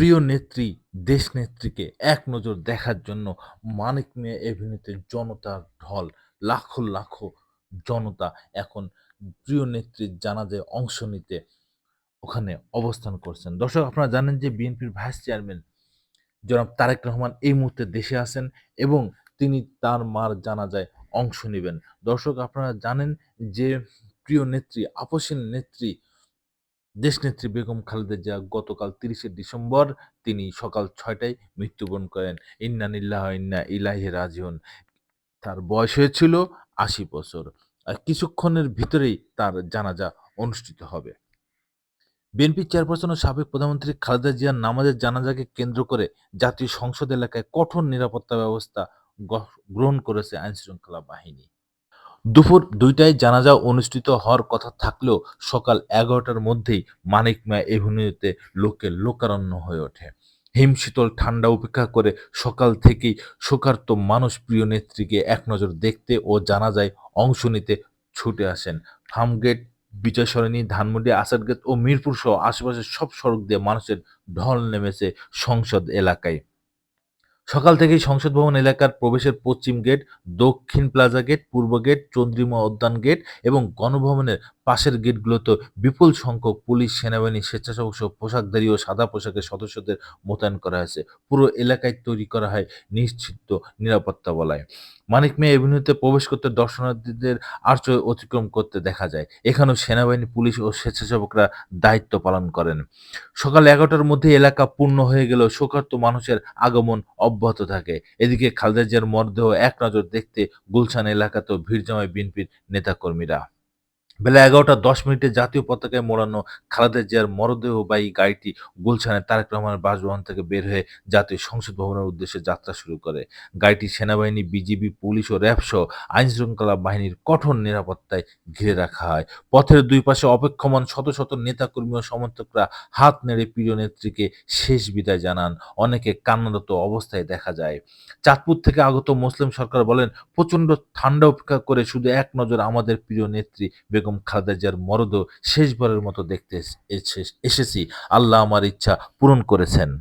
প্রিয় নেত্রী দেশনেত্রীকে এক নজর দেখার জন্য মানিক মিয়া এভিনিউতে জনতার ঢল, লাখো লাখো জনতা এখন প্রিয় নেত্রীর জানাজায় অংশ নিতে ওখানে অবস্থান করছেন। দর্শক, আপনারা জানেন যে বিএনপির ভাইস চেয়ারম্যান জনাব তারেক রহমান এই মুহূর্তে দেশে আছেন এবং তিনি তার মার জানাজায় অংশ নেবেন। দর্শক, আপনারা জানেন যে প্রিয় নেত্রী, আপসীন নেত্রী দেশনেত্রী বেগম খালেদা জিয়া গতকাল তিরিশে ডিসেম্বর, তিনি সকাল ছয়টায় মৃত্যুবরণ করেন। ইন্না নিল্লাহ ইন্না ইলাহি রাজিউন। তার বয়স হয়েছিল আশি বছর। আর কিছুক্ষণের ভিতরেই তার জানাজা অনুষ্ঠিত হবে। বিএনপি চেয়ারপারসন ও সাবেক প্রধানমন্ত্রী খালেদা জিয়ার নামাজের জানাজাকে কেন্দ্র করে জাতীয় সংসদ এলাকায় কঠোর নিরাপত্তা ব্যবস্থা গ্রহণ করেছে আইনশৃঙ্খলা বাহিনী। দুপুর দুইটায় জানাজা অনুষ্ঠিত হওয়ার কথা থাকলেও সকাল এগারোটার মধ্যেই মানিক মিয়া এভিনিউতে লোকে লোকারণ্য হয়ে ওঠে। হিমশীতল ঠান্ডা উপেক্ষা করে সকাল থেকেই শোকার্ত মানুষ প্রিয় নেত্রীকে এক নজর দেখতে ও জানাজায় অংশ নিতে ছুটে আসেন। ফার্মগেট বিজয় সরণি ধানমন্ডি, আসাদগেট ও মিরপুর সহ আশেপাশের সব সড়ক দিয়ে মানুষের ঢল নেমেছে সংসদ এলাকায়। সকাল থেকেই সংসদ ভবন এলাকার প্রবেশের পশ্চিম গেট, দক্ষিণ প্লাজা গেট, পূর্ব গেট, চন্দ্রিমা উদ্যান গেট এবং গণভবনের পাশের গেটগুলোতে বিপুল সংখ্যক পুলিশ, সেনাবাহিনী, স্বেচ্ছাসেবক সহ পোশাকধারী ও সাদা পোশাকের সদস্যদের মোতায়েন করা হয়েছে। পুরো এলাকায় তৈরি করা হয় নিশ্চিত নিরাপত্তা বলায়। মানিক মেয়ে এভিনিউতে প্রবেশ করতে দর্শনার্থীদের আর্চ অতিক্রম করতে দেখা যায়। এখানেও সেনাবাহিনী, পুলিশ ও স্বেচ্ছাসেবকরা দায়িত্ব পালন করেন। সকাল এগারোটার মধ্যে এলাকা পূর্ণ হয়ে গেলেও শোকার্ত মানুষের আগমন অব্যাহত থাকে। এদিকে খালেদা জিয়ার মরদেহ এক নজর দেখতে গুলশান এলাকাতেও ভিড় জমায় বিএনপির নেতাকর্মীরা। বেলা এগারোটা দশ মিনিটে জাতীয় পতাকায় মোড়ানো খালেদা জিয়ার মরদেহবাহী গাড়িটি গুলশানের তারেক রহমানের বাসভবন থেকে বের হয়ে জাতীয় সংসদ ভবনের উদ্দেশ্যে যাত্রা শুরু করে। গাড়িটি সেনাবাহিনী, বিজিবি, পুলিশ ও র্যাব সহ আইন শৃঙ্খলা বাহিনীর কঠোর নিরাপত্তায় ঘিরে রাখা হয়। পথের দুই পাশে অপেক্ষমান শত শত নেতাকর্মী ও সমর্থকরা হাত নেড়ে প্রিয় নেত্রীকে শেষ বিদায় জানান। অনেকে কান্নারত অবস্থায় দেখা যায়। চাঁদপুর থেকে আগত মুসলিম সরকার বলেন প্রচণ্ড ঠান্ডা উপেক্ষা করে শুধু এক নজর আমাদের প্রিয় নেত্রী বেগম খালেদা খাদেজার মরদ শেষবারের মতো দেখতে এসে- এসেছি। আল্লাহ আমার ইচ্ছা পূরণ করেছেন।